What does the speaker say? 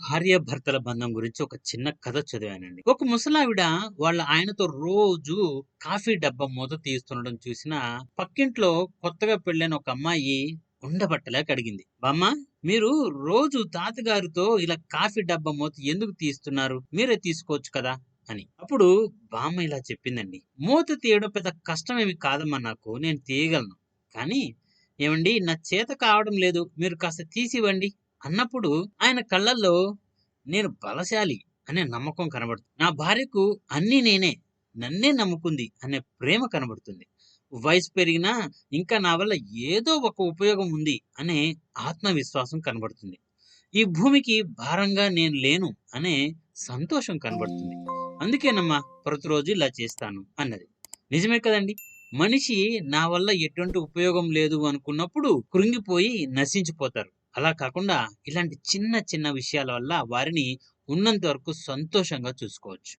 భార్యాభర్తల బంధం గురించి ఒక చిన్న కథ చదివానండి. ఒక ముసలావిడ వాళ్ళ ఆయనతో రోజు కాఫీ డబ్బా మూత తీస్తుండడం చూసిన పక్కింట్లో కొత్తగా పెళ్ళైన ఒక అమ్మాయి ఉండబట్టలేక అడిగింది. బామ్మ మీరు రోజు తాతగారితో ఇలా కాఫీ డబ్బా మూత ఎందుకు తీస్తున్నారు? మీరే తీసుకోవచ్చు కదా? అని. అప్పుడు బామ్మ ఇలా చెప్పిందండి. మూత తీయడం పెద్ద కష్టమేమి కాదమ్మా నాకు నేను తీయగలను. కానీ ఏమండి నా చేత కావడం లేదు. మీరు కాస్త తీసివ్వండి. అన్నప్పుడు ఆయన కళ్ళల్లో నేను బలశాలి అనే నమ్మకం కనబడుతుంది. నా భార్యకు అన్నీ నేనే నన్నే నమ్ముకుంది అనే ప్రేమ కనబడుతుంది. వయసు పెరిగినా ఇంకా నా వల్ల ఏదో ఒక ఉపయోగం ఉంది అనే ఆత్మవిశ్వాసం కనబడుతుంది. ఈ భూమికి భారంగా నేను లేను అనే సంతోషం కనబడుతుంది. అందుకేనమ్మా ప్రతిరోజు ఇలా చేస్తాను అన్నది. నిజమే కదండి? మనిషి నా వల్ల ఎటువంటి ఉపయోగం లేదు అనుకున్నప్పుడు కృంగిపోయి నశించిపోతారు. అలా కాకుండా ఇలాంటి చిన్న చిన్న విషయాల వల్ల వారిని ఉన్నంత వరకు సంతోషంగా చూసుకోవచ్చు.